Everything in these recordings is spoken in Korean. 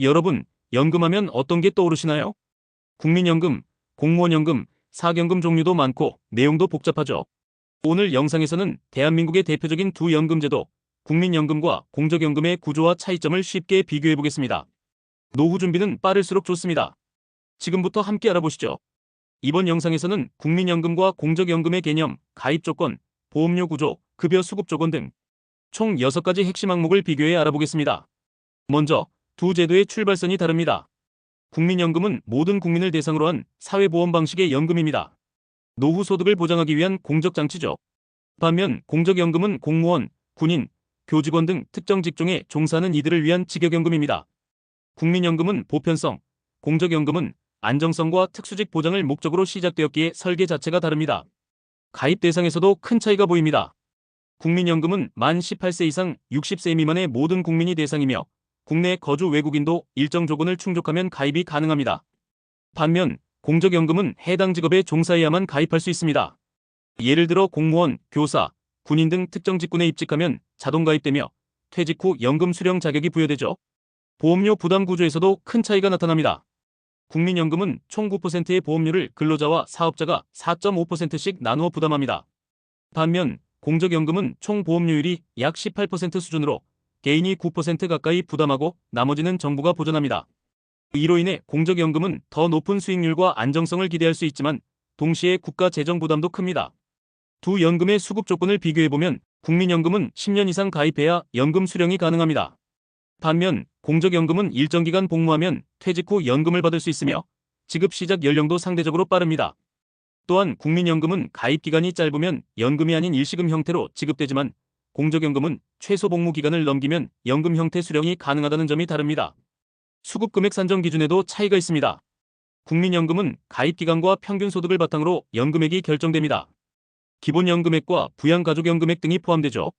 여러분, 연금하면 어떤 게 떠오르시나요? 국민연금, 공무원연금, 사경금 종류도 많고 내용도 복잡하죠. 오늘 영상에서는 대한민국의 대표적인 두 연금제도, 국민연금과 공적연금의 구조와 차이점을 쉽게 비교해 보겠습니다. 노후 준비는 빠를수록 좋습니다. 지금부터 함께 알아보시죠. 이번 영상에서는 국민연금과 공적연금의 개념, 가입 조건, 보험료 구조, 급여 수급 조건 등 총 6가지 핵심 항목을 비교해 알아보겠습니다. 먼저 두 제도의 출발선이 다릅니다. 국민연금은 모든 국민을 대상으로 한 사회보험 방식의 연금입니다. 노후 소득을 보장하기 위한 공적 장치죠. 반면 공적연금은 공무원, 군인, 교직원 등 특정 직종에 종사하는 이들을 위한 직역연금입니다. 국민연금은 보편성, 공적연금은 안정성과 특수직 보장을 목적으로 시작되었기에 설계 자체가 다릅니다. 가입 대상에서도 큰 차이가 보입니다. 국민연금은 만 18세 이상 60세 미만의 모든 국민이 대상이며 국내 거주 외국인도 일정 조건을 충족하면 가입이 가능합니다. 반면 공적연금은 해당 직업에 종사해야만 가입할 수 있습니다. 예를 들어 공무원, 교사, 군인 등 특정 직군에 입직하면 자동 가입되며 퇴직 후 연금 수령 자격이 부여되죠. 보험료 부담 구조에서도 큰 차이가 나타납니다. 국민연금은 총 9%의 보험료를 근로자와 사업자가 4.5%씩 나누어 부담합니다. 반면 공적연금은 총 보험료율이 약 18% 수준으로 개인이 9% 가까이 부담하고 나머지는 정부가 보전합니다. 이로 인해 공적연금은 더 높은 수익률과 안정성을 기대할 수 있지만 동시에 국가 재정 부담도 큽니다. 두 연금의 수급 조건을 비교해보면 국민연금은 10년 이상 가입해야 연금 수령이 가능합니다. 반면 공적연금은 일정 기간 복무하면 퇴직 후 연금을 받을 수 있으며 지급 시작 연령도 상대적으로 빠릅니다. 또한 국민연금은 가입 기간이 짧으면 연금이 아닌 일시금 형태로 지급되지만 공적연금은 최소 복무 기간을 넘기면 연금 형태 수령이 가능하다는 점이 다릅니다. 수급 금액 산정 기준에도 차이가 있습니다. 국민연금은 가입 기간과 평균 소득을 바탕으로 연금액이 결정됩니다. 기본연금액과 부양가족연금액 등이 포함되죠.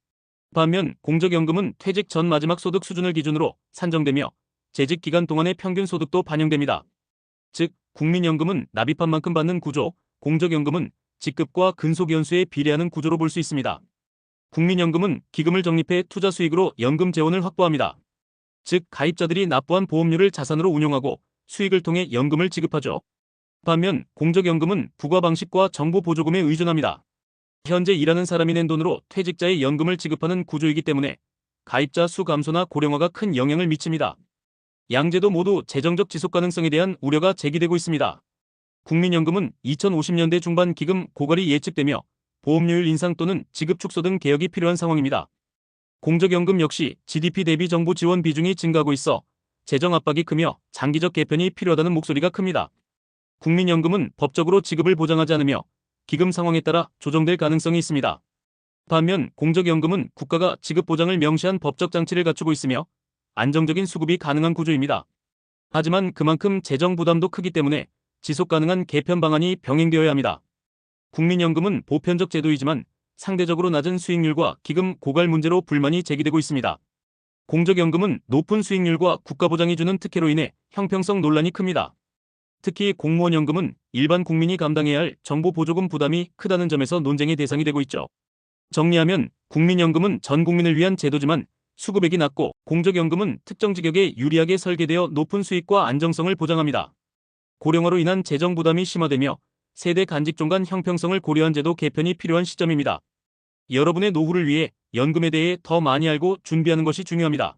반면 공적연금은 퇴직 전 마지막 소득 수준을 기준으로 산정되며 재직 기간 동안의 평균 소득도 반영됩니다. 즉, 국민연금은 납입한 만큼 받는 구조, 공적연금은 직급과 근속연수에 비례하는 구조로 볼 수 있습니다. 국민연금은 기금을 적립해 투자 수익으로 연금 재원을 확보합니다. 즉, 가입자들이 납부한 보험료를 자산으로 운용하고 수익을 통해 연금을 지급하죠. 반면 공적연금은 부과 방식과 정보 보조금에 의존합니다. 현재 일하는 사람이 낸 돈으로 퇴직자의 연금을 지급하는 구조이기 때문에 가입자 수 감소나 고령화가 큰 영향을 미칩니다. 양제도 모두 재정적 지속 가능성에 대한 우려가 제기되고 있습니다. 국민연금은 2050년대 중반 기금 고갈이 예측되며 보험료율 인상 또는 지급 축소 등 개혁이 필요한 상황입니다. 공적연금 역시 GDP 대비 정부 지원 비중이 증가하고 있어 재정 압박이 크며 장기적 개편이 필요하다는 목소리가 큽니다. 국민연금은 법적으로 지급을 보장하지 않으며 기금 상황에 따라 조정될 가능성이 있습니다. 반면 공적연금은 국가가 지급 보장을 명시한 법적 장치를 갖추고 있으며 안정적인 수급이 가능한 구조입니다. 하지만 그만큼 재정 부담도 크기 때문에 지속 가능한 개편 방안이 병행되어야 합니다. 국민연금은 보편적 제도이지만 상대적으로 낮은 수익률과 기금 고갈 문제로 불만이 제기되고 있습니다. 공적연금은 높은 수익률과 국가 보장이 주는 특혜로 인해 형평성 논란이 큽니다. 특히 공무원연금은 일반 국민이 감당해야 할 정보 보조금 부담이 크다는 점에서 논쟁의 대상이 되고 있죠. 정리하면 국민연금은 전 국민을 위한 제도지만 수급액이 낮고 공적연금은 특정 직역에 유리하게 설계되어 높은 수익과 안정성을 보장합니다. 고령화로 인한 재정 부담이 심화되며 세대 간직종 간 형평성을 고려한 제도 개편이 필요한 시점입니다. 여러분의 노후를 위해 연금에 대해 더 많이 알고 준비하는 것이 중요합니다.